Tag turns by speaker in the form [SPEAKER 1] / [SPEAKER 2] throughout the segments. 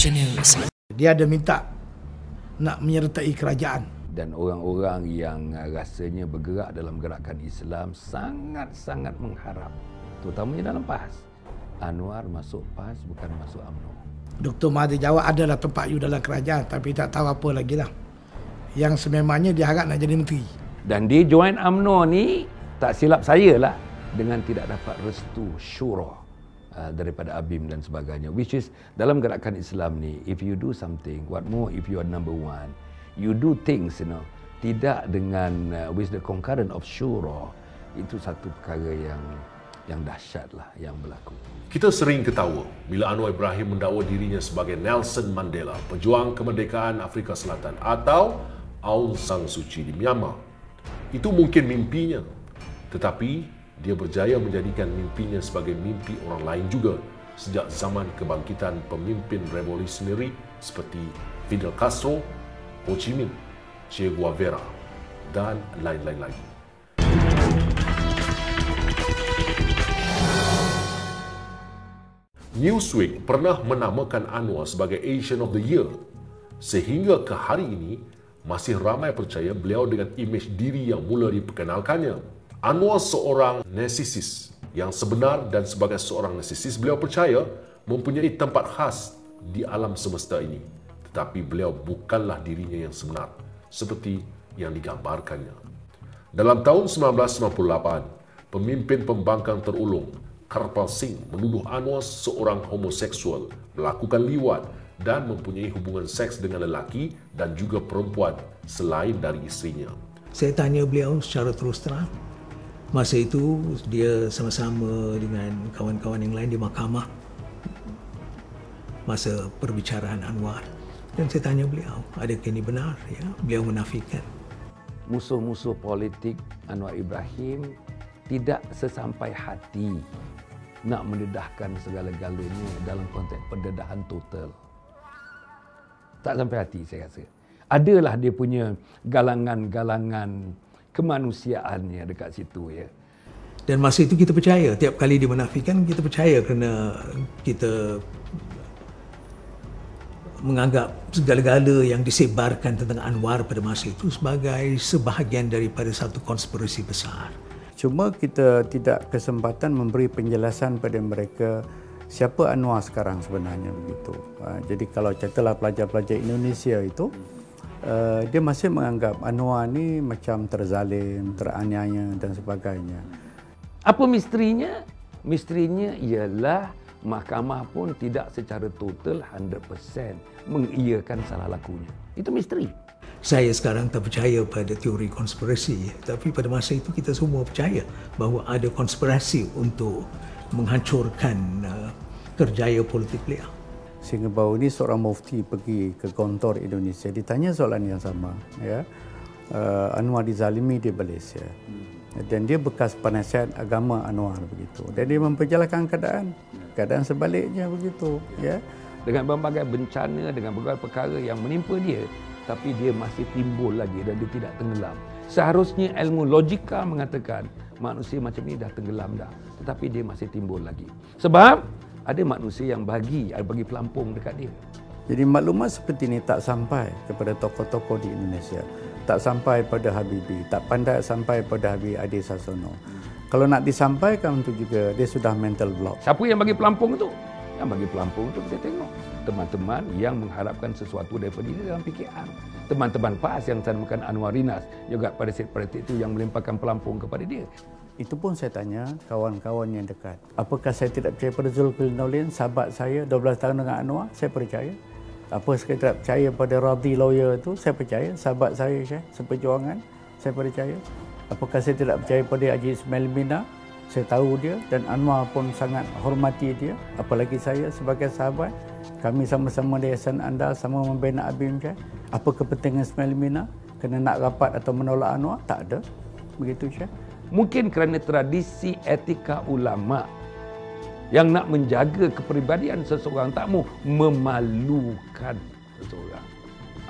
[SPEAKER 1] Malaysia News.
[SPEAKER 2] Dia ada minta nak menyertai kerajaan.
[SPEAKER 3] dan orang-orang yang rasanya bergerak dalam gerakan Islam sangat-sangat mengharap terutamanya dalam PAS Anwar masuk PAS bukan masuk UMNO
[SPEAKER 2] Dr. Mahathir jawab adalah tempat you dalam kerajaan tapi tak tahu apa lagi lah. Yang sememangnya dia harap nak jadi menteri.
[SPEAKER 3] dan dia join UMNO ni tak silap saya lah dengan tidak dapat restu syura uh, daripada Abim dan sebagainya which is dalam gerakan Islam ni if you do something what more if you are number one you do things you know tidak dengan uh, with the concurrent of syura itu satu perkara yang yang dahsyat lah yang berlaku
[SPEAKER 4] Kita sering ketawa bila Anwar Ibrahim mendakwa dirinya sebagai Nelson Mandela, pejuang kemerdekaan Afrika Selatan atau Aung San Suu Kyi di Myanmar. Itu mungkin mimpinya. Tetapi dia berjaya menjadikan mimpinya sebagai mimpi orang lain juga sejak zaman kebangkitan pemimpin revolusionary seperti Fidel Castro, Ho Chi Minh, Che Guevara dan lain-lain lagi. Newsweek pernah menamakan Anwar sebagai Asian of the Year sehingga ke hari ini masih ramai percaya beliau dengan imej diri yang mula diperkenalkannya. Anwar seorang narcissist yang sebenar dan sebagai seorang narcissist beliau percaya mempunyai tempat khas di alam semesta ini. Tetapi beliau bukanlah dirinya yang sebenar seperti yang digambarkannya. Dalam tahun 1998, pemimpin pembangkang terulung Karpal Singh menuduh Anwar seorang homoseksual melakukan liwat dan mempunyai hubungan seks dengan lelaki dan juga perempuan selain dari isterinya.
[SPEAKER 5] Saya tanya beliau secara terus terang. Masa itu dia sama-sama dengan kawan-kawan yang lain di mahkamah masa perbicaraan Anwar. Dan saya tanya beliau, adakah ini benar? Ya, beliau menafikan.
[SPEAKER 3] musuh-musuh politik Anwar Ibrahim tidak sesampai hati nak mendedahkan segala-galanya dalam konteks pendedahan total. Tak sampai hati saya rasa. Adalah dia punya galangan-galangan kemanusiaannya dekat situ ya.
[SPEAKER 5] Dan masa itu kita percaya, tiap kali dia menafikan, kita percaya kerana kita menganggap segala-gala yang disebarkan tentang Anwar pada masa itu sebagai sebahagian daripada satu konspirasi besar.
[SPEAKER 6] Cuma kita tidak kesempatan memberi penjelasan pada mereka siapa Anwar sekarang sebenarnya begitu. Ha, jadi kalau catalah pelajar-pelajar Indonesia itu uh, dia masih menganggap Anwar ni macam terzalim, teraniaya dan sebagainya.
[SPEAKER 3] Apa misterinya? Misterinya ialah mahkamah pun tidak secara total 100% mengiyakan salah lakunya. Itu misteri.
[SPEAKER 5] Saya sekarang tak percaya pada teori konspirasi, tapi pada masa itu kita semua percaya bahawa ada konspirasi untuk menghancurkan uh, kerjaya politik beliau.
[SPEAKER 6] Sehingga baru ini seorang mufti pergi ke kantor Indonesia ditanya soalan yang sama ya. Uh, Anwar dizalimi di Malaysia. Dan dia bekas penasihat agama Anwar begitu. Dan dia memperjalankan keadaan keadaan sebaliknya begitu ya.
[SPEAKER 3] Dengan berbagai bencana, dengan berbagai perkara yang menimpa dia, tapi dia masih timbul lagi dan dia tidak tenggelam. Seharusnya ilmu logika mengatakan manusia macam ni dah tenggelam dah, tetapi dia masih timbul lagi. Sebab ada manusia yang bagi, ada bagi pelampung dekat dia.
[SPEAKER 6] Jadi maklumat seperti ini tak sampai kepada tokoh-tokoh di Indonesia. Tak sampai pada Habibie, tak pandai sampai pada Habib Adi Sasono. Kalau nak disampaikan itu juga dia sudah mental block.
[SPEAKER 3] Siapa yang bagi pelampung tu? Yang bagi pelampung tu kita tengok teman-teman yang mengharapkan sesuatu daripada dia dalam PKR. Teman-teman PAS yang saya namakan Anwar Rinas juga pada set politik itu yang melemparkan pelampung kepada dia.
[SPEAKER 6] Itu pun saya tanya kawan-kawan yang dekat. Apakah saya tidak percaya pada Zulkifli Nolin, sahabat saya 12 tahun dengan Anwar? Saya percaya. Apa saya tidak percaya pada Radhi lawyer itu? Saya percaya. Sahabat saya, saya seperjuangan. Saya percaya. Apakah saya tidak percaya pada Haji Ismail Mina? Saya tahu dia dan Anwar pun sangat hormati dia. Apalagi saya sebagai sahabat. Kami sama-sama di yayasan anda, sama membina Abim Syah. Apa kepentingan Ismail Mina? Kena nak rapat atau menolak Anwar? Tak ada. Begitu Syah.
[SPEAKER 3] Mungkin kerana tradisi etika ulama yang nak menjaga kepribadian seseorang tak mau memalukan seseorang.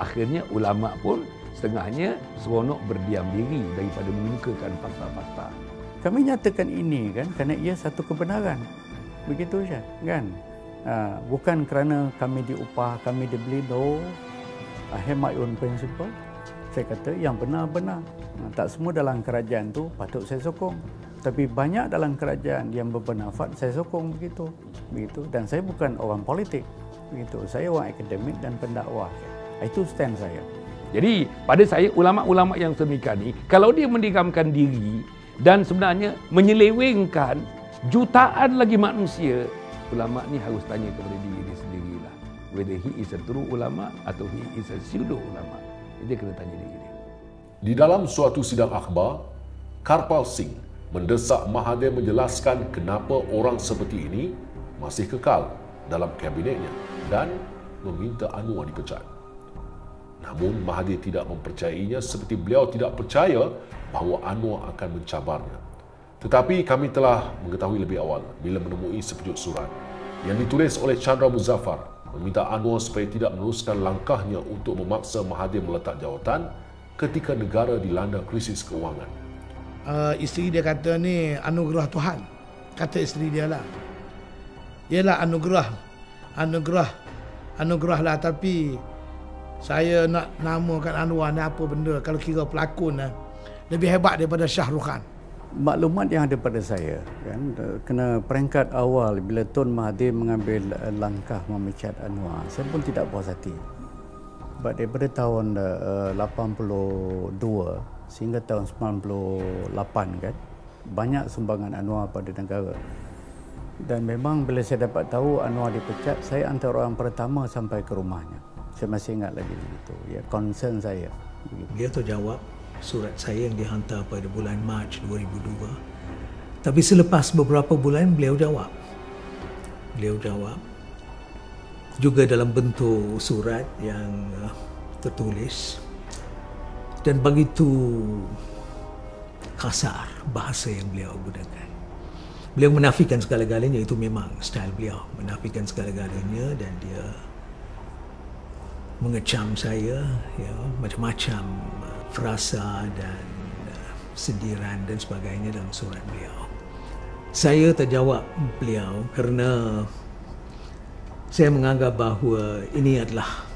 [SPEAKER 3] Akhirnya ulama pun setengahnya seronok berdiam diri daripada mengemukakan fakta-fakta.
[SPEAKER 6] Kami nyatakan ini kan kerana ia satu kebenaran. Begitu saja kan. Uh, bukan kerana kami diupah, kami dibeli, have my own principle. Saya kata yang benar-benar. Uh, tak semua dalam kerajaan tu patut saya sokong. Tapi banyak dalam kerajaan yang berbenafat, saya sokong begitu. begitu. Dan saya bukan orang politik. Begitu. Saya orang akademik dan pendakwah. Itu stand saya.
[SPEAKER 3] Jadi pada saya ulama-ulama yang sedemikian ni kalau dia mendiamkan diri dan sebenarnya menyelewengkan jutaan lagi manusia ulama ni harus tanya kepada diri dia sendirilah whether he is a true ulama atau he is a pseudo ulama dia kena tanya diri dia
[SPEAKER 4] di dalam suatu sidang akhbar Karpal Singh mendesak Mahathir menjelaskan kenapa orang seperti ini masih kekal dalam kabinetnya dan meminta Anwar dipecat. Namun Mahathir tidak mempercayainya seperti beliau tidak percaya bahawa Anwar akan mencabarnya. Tetapi kami telah mengetahui lebih awal bila menemui sepucuk surat yang ditulis oleh Chandra Muzaffar meminta Anwar supaya tidak meneruskan langkahnya untuk memaksa Mahathir meletak jawatan ketika negara dilanda krisis keuangan.
[SPEAKER 2] Uh, isteri dia kata ni anugerah Tuhan. Kata isteri dia lah. Ialah anugerah. Anugerah. Anugerah lah tapi saya nak namakan Anwar ni apa benda kalau kira pelakon lah. Lebih hebat daripada Shah Rukh Khan
[SPEAKER 6] maklumat yang ada pada saya kan kena peringkat awal bila Tun Mahathir mengambil eh, langkah memecat Anwar saya pun tidak puas hati. Sebab daripada tahun uh, eh, 82 sehingga tahun 98 kan banyak sumbangan Anwar pada negara. Dan memang bila saya dapat tahu Anwar dipecat saya antara orang pertama sampai ke rumahnya. Saya masih ingat lagi begitu ya concern saya.
[SPEAKER 5] Dia tu jawab surat saya yang dihantar pada bulan Mac 2002. Tapi selepas beberapa bulan beliau jawab. Beliau jawab juga dalam bentuk surat yang uh, tertulis dan begitu kasar bahasa yang beliau gunakan. Beliau menafikan segala-galanya itu memang style beliau menafikan segala-galanya dan dia mengecam saya ya macam-macam frasa dan uh, sediran dan sebagainya dalam surat beliau. Saya terjawab beliau kerana saya menganggap bahawa ini adalah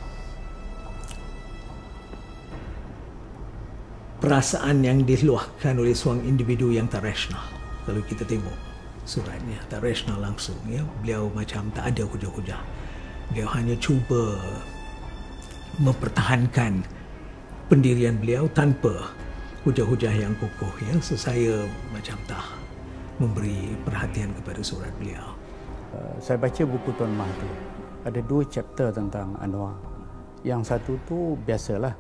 [SPEAKER 5] perasaan yang diluahkan oleh seorang individu yang tak rasional. Kalau kita tengok suratnya, tak rasional langsung. Ya. Beliau macam tak ada hujah-hujah. Beliau hanya cuba mempertahankan pendirian beliau tanpa hujah-hujah yang kukuh ya. So, saya macam tak memberi perhatian kepada surat beliau.
[SPEAKER 6] Uh, saya baca buku Tuan Mahathir ada dua chapter tentang Anwar. Yang satu tu biasalah.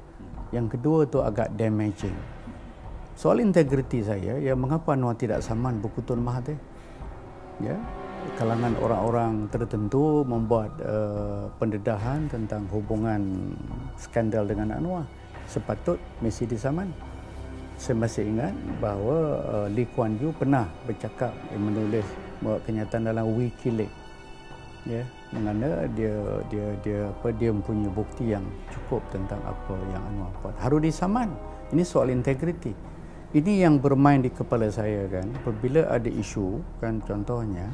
[SPEAKER 6] Yang kedua tu agak damaging. Soal integriti saya ya mengapa Anwar tidak saman buku Tuan Mahathir ya kalangan orang-orang tertentu membuat uh, pendedahan tentang hubungan skandal dengan Anwar sepatut mesti disaman. Saya masih ingat bahawa uh, Lee Kuan Yew pernah bercakap eh, menulis buat kenyataan dalam Wikileaks. Ya, mengenai dia dia dia apa dia mempunyai bukti yang cukup tentang apa yang Anwar buat. Harus disaman. Ini soal integriti. Ini yang bermain di kepala saya kan. Apabila ada isu kan contohnya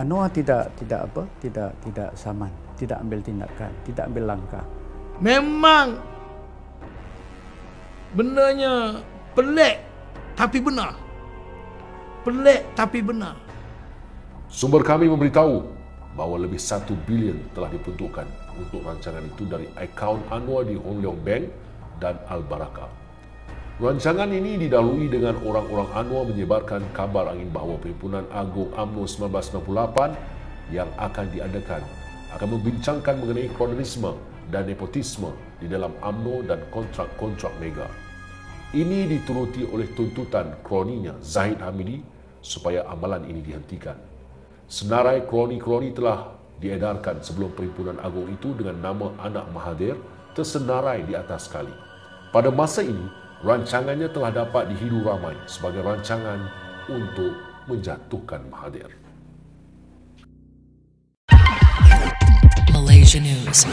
[SPEAKER 6] Anwar tidak tidak apa? Tidak tidak saman, tidak ambil tindakan, tidak ambil langkah.
[SPEAKER 2] Memang bendanya pelik tapi benar. Pelik tapi benar.
[SPEAKER 4] Sumber kami memberitahu bahawa lebih satu bilion telah diperuntukkan untuk rancangan itu dari akaun Anwar di Hong Leong Bank dan Al Baraka. Rancangan ini didahului dengan orang-orang Anwar menyebarkan kabar angin bahawa Perhimpunan Agung UMNO 1998 yang akan diadakan akan membincangkan mengenai kronisme dan nepotisme di dalam UMNO dan kontrak-kontrak mega. Ini dituruti oleh tuntutan kroninya Zahid Hamidi supaya amalan ini dihentikan. Senarai kroni-kroni telah diedarkan sebelum Perhimpunan Agung itu dengan nama anak Mahathir tersenarai di atas kali. Pada masa ini, rancangannya telah dapat dihidu ramai sebagai rancangan untuk menjatuhkan Mahathir. Malaysia News.